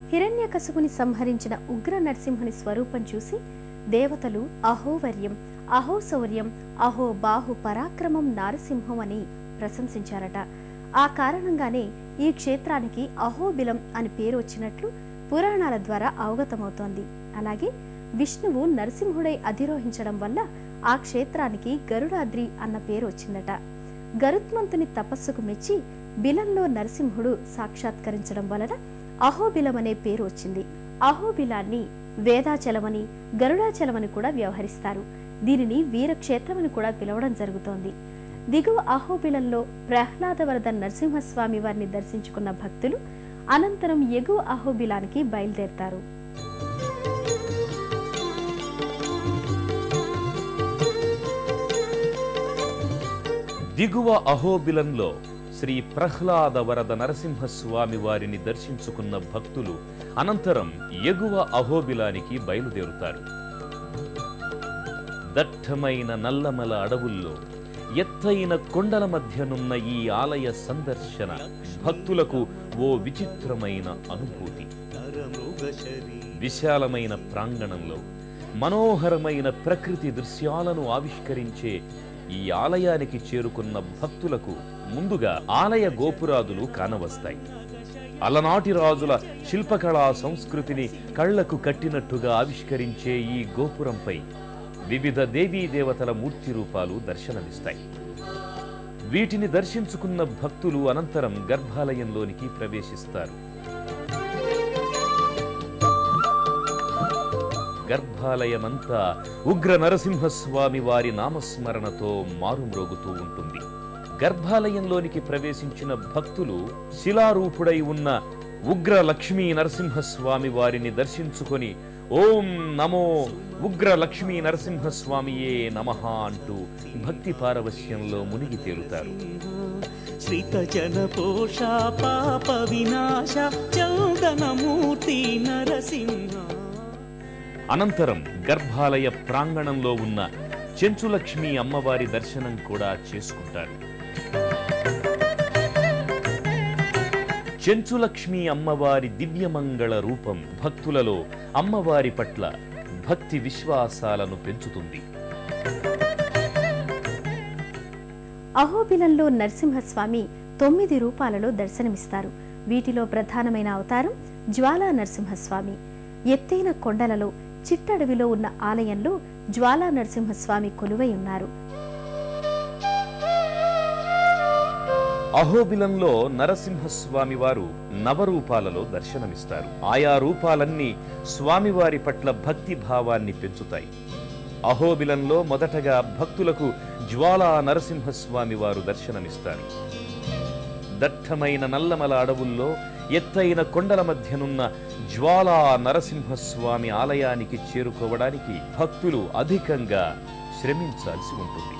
హిరణ్యకశిపుని సంహరించిన ఉగ్ర నరసింహుని స్వరూపం చూసి దేవతలు అహోవర్యం అహోశౌర్యం అహో బాహు పరాక్రమం నారసింహం అని ప్రశంసించారట. ఆ కారణంగానే ఈ క్షేత్రానికి అహోబిలం అని పేరు వచ్చినట్లు పురాణాల ద్వారా అవగతమవుతోంది. అలాగే విష్ణువు నరసింహుడై అధిరోహించడం వల్ల ఆ క్షేత్రానికి గరుడాద్రి అన్న పేరు వచ్చిందట. గరుత్మంతుని తపస్సుకు మెచ్చి బిలంలో నరసింహుడు సాక్షాత్కరించడం వలన అహోబిలం అనే పేరు వచ్చింది. అహోబిలాన్ని వేదాచలమని గరుడాచలమని కూడా వ్యవహరిస్తారు. దీనిని వీరక్షేత్రమని కూడా పిలవడం జరుగుతోంది. దిగువ అహోబిలంలో ప్రహ్లాదవరద నరసింహస్వామి వారిని దర్శించుకున్న భక్తులు అనంతరం ఎగువ అహోబిలానికి బయలుదేరతారు. దిగువ అహోబిలంలో శ్రీ ప్రహ్లాద వరద నరసింహస్వామి వారిని దర్శించుకున్న భక్తులు అనంతరం ఎగువ అహోబిలానికి బయలుదేరుతారు. దట్టమైన నల్లమల అడవుల్లో ఎత్తైన కొండల మధ్యనున్న ఈ ఆలయ సందర్శన భక్తులకు ఓ విచిత్రమైన అనుభూతి. విశాలమైన ప్రాంగణంలో మనోహరమైన ప్రకృతి దృశ్యాలను ఆవిష్కరించే ఈ ఆలయానికి చేరుకున్న భక్తులకు ముందుగా ఆలయ గోపురాదులు కానవస్తాయి. అలనాటి రాజుల శిల్పకళా సంస్కృతిని కళ్ళకు కట్టినట్టుగా ఆవిష్కరించే ఈ గోపురంపై వివిధ దేవీ దేవతల మూర్తి రూపాలు దర్శనమిస్తాయి. వీటిని దర్శించుకున్న భక్తులు అనంతరం గర్భాలయంలోనికి ప్రవేశిస్తారు. గర్భాలయమంతా ఉగ్ర నరసింహస్వామి వారి నామస్మరణతో మారుమ్రోగుతూ ఉంటుంది. గర్భాలయంలోనికి ప్రవేశించిన భక్తులు శిలారూపుడై ఉన్న ఉగ్ర లక్ష్మీ నరసింహస్వామి వారిని దర్శించుకొని ఓం నమో ఉగ్ర లక్ష్మీ నరసింహస్వామియే నమ అంటూ భక్తి పారవశ్యంలో మునిగి తేలుతారు. శ్రీతజన పోష పాప వినాశ చందనమూర్తి నరసింహ అనంతరం గర్భాలయ ప్రాంగణంలో ఉన్న చెంచులక్ష్మి అమ్మవారి దర్శనం కూడా చేసుకుంటారు. చెంచులక్ష్మి అమ్మవారి దివ్యమంగళ రూపం భక్తులలో అమ్మవారి పట్ల భక్తి విశ్వాసాలను పెంచుతుంది. అహోబిలంలో నరసింహస్వామి తొమ్మిది రూపాలలో దర్శనమిస్తారు. వీటిలో ప్రధానమైన అవతారం జ్వాలా నరసింహస్వామి. ఎత్తైన కొండలలో చిట్టడవిలో ఉన్న ఆలయంలో జ్వాలా నరసింహస్వామి కొలువై ఉన్నారు. అహోబిలంలో నరసింహస్వామి వారు నవరూపాలలో దర్శనమిస్తారు. ఆయా రూపాలన్నీ స్వామివారి పట్ల భక్తి భావాన్ని పెంచుతాయి. అహోబిలంలో మొదటగా భక్తులకు జ్వాలా నరసింహస్వామి వారు దర్శనమిస్తారు. దట్టమైన నల్లమల అడవుల్లో ఎత్తైన కొండల మధ్యనున్న జ్వాలా నరసింహస్వామి ఆలయానికి చేరుకోవడానికి భక్తులు అధికంగా శ్రమించాల్సి ఉంటుంది.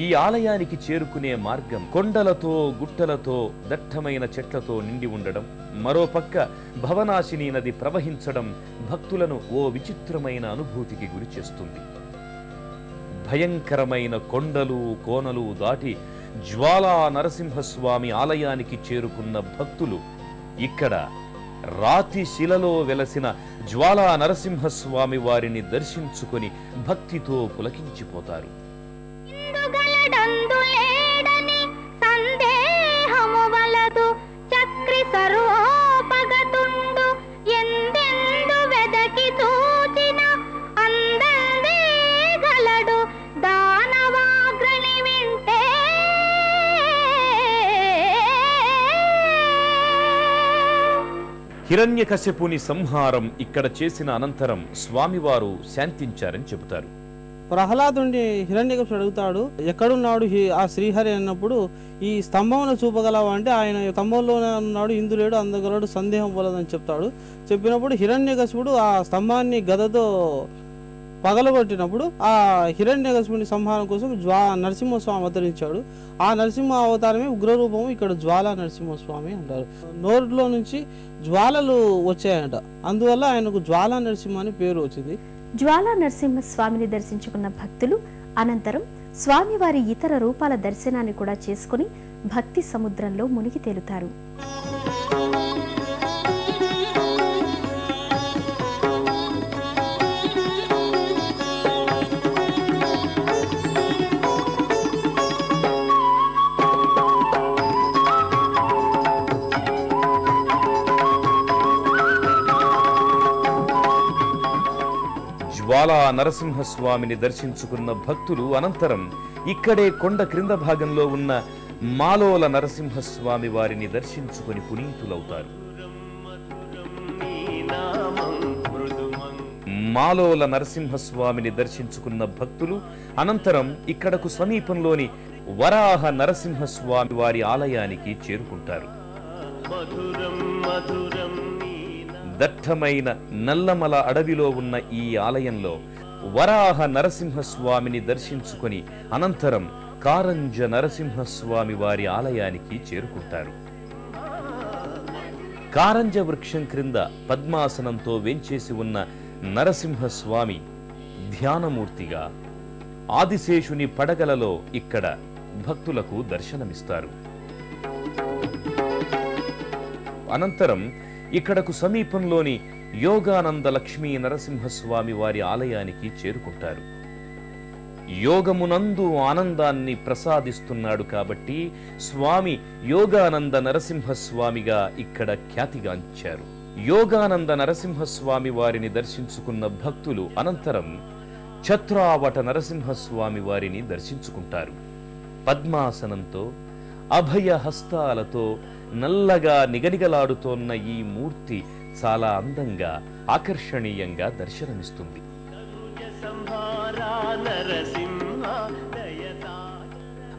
ఈ ఆలయానికి చేరుకునే మార్గం కొండలతో గుట్టలతో దట్టమైన చెట్లతో నిండి ఉండడం మరోపక్క భవనాశిని నది ప్రవహించడం భక్తులను ఓ విచిత్రమైన అనుభూతికి గురిచేస్తుంది భయంకరమైన కొండలు కోనలు దాటి జ్వాలా నరసింహస్వామి ఆలయానికి చేరుకున్న భక్తులు ఇక్కడ రాతి శిలలో వెలసిన జ్వాలా నరసింహస్వామి వారిని దర్శించుకొని భక్తితో పులకించిపోతారు. హిరణ్యకశపుని సంహారం ఇక్కడ చేసిన అనంతరం స్వామివారు శాంతించారని చెబుతారు. ప్రహ్లాదుని హిరణ్యకశిపుడు అడుగుతాడు ఎక్కడున్నాడు ఆ శ్రీహరి అన్నప్పుడు ఈ స్తంభమును చూపగలవా? అంటే ఆయన స్తంభంలోనే ఉన్నాడు ఇందులేడు అందగలడు సందేహం పోలేదని చెప్తాడు. చెప్పినప్పుడు హిరణ్యకశిపుడు ఆ స్తంభాన్ని గదతో పగలగొట్టినప్పుడు ఆ హిరణ్యకశిపుని సంహారం కోసం జ్వా నరసింహస్వామి అవతరించాడు. ఆ నరసింహ అవతారమే ఉగ్రరూపము ఇక్కడ జ్వాల నరసింహస్వామి అంటారు. నోరులో నుంచి జ్వాలలు వచ్చాయంట. అందువల్ల ఆయనకు జ్వాల నరసింహ అని పేరు వచ్చింది. జ్వాలా నరసింహ స్వామిని దర్శించుకున్న భక్తులు అనంతరం స్వామివారి ఇతర రూపాల దర్శనాన్ని కూడా చేసుకుని భక్తి సముద్రంలో మునిగి తేలుతారు. బాలా నరసింహస్వామిని దర్శించుకున్న భక్తులు అనంతరం ఇక్కడే కొండ క్రింద భాగంలో ఉన్న మాలోల నరసింహస్వామి వారిని దర్శించుకుని పునీతులవుతారు. మాలోల నరసింహస్వామిని దర్శించుకున్న భక్తులు అనంతరం ఇక్కడకు సమీపంలోని వరాహ నరసింహస్వామి వారి ఆలయానికి చేరుకుంటారు. దట్టమైన నల్లమల అడవిలో ఉన్న ఈ ఆలయంలో వరాహ నరసింహస్వామిని దర్శించుకొని అనంతరం కారంజ నరసింహస్వామి వారి ఆలయానికి చేరుకుంటారు. కారంజ వృక్షం క్రింద పద్మాసనంతో వేంచేసి ఉన్న నరసింహస్వామి ధ్యానమూర్తిగా ఆదిశేషుని పడగలలో ఇక్కడ భక్తులకు దర్శనమిస్తారు. అనంతరం ఇక్కడకు సమీపంలోని యోగానంద లక్ష్మీ నరసింహస్వామి వారి ఆలయానికి చేరుకుంటారు. యోగమునందు ఆనందాన్ని ప్రసాదిస్తున్నాడు కాబట్టి స్వామి యోగానంద నరసింహస్వామిగా ఇక్కడ ఖ్యాతిగాంచారు. యోగానంద నరసింహస్వామి వారిని దర్శించుకున్న భక్తులు అనంతరం ఛత్రావట నరసింహస్వామి వారిని దర్శించుకుంటారు. పద్మాసనంతో అభయ హస్తాలతో నల్లగా నిగనిగలాడుతోన్న ఈ మూర్తి చాలా అందంగా ఆకర్షణీయంగా దర్శనమిస్తుంది.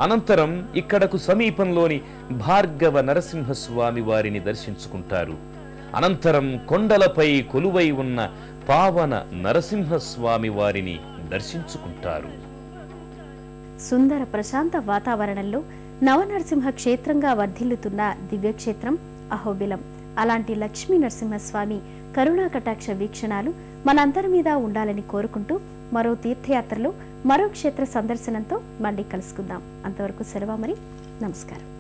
అనంతరం ఇక్కడకు సమీపంలోని భార్గవ నరసింహస్వామి వారిని దర్శించుకుంటారు. అనంతరం కొండలపై కొలువై ఉన్న పావన నరసింహస్వామి వారిని దర్శించుకుంటారు. సుందర ప్రశాంత వాతావరణంలో నవనరసింహ క్షేత్రంగా వర్ధిల్లుతున్న దివ్యక్షేత్రం అహోబిలం. అలాంటి లక్ష్మీ నరసింహస్వామి కరుణా కటాక్ష వీక్షణాలు మనందరి మీద ఉండాలని కోరుకుంటూ మరో తీర్థయాత్రలో మరో క్షేత్ర సందర్శనంతో మళ్ళీ కలుసుకుందాం. అంతవరకు సెలవు మరి నమస్కారం.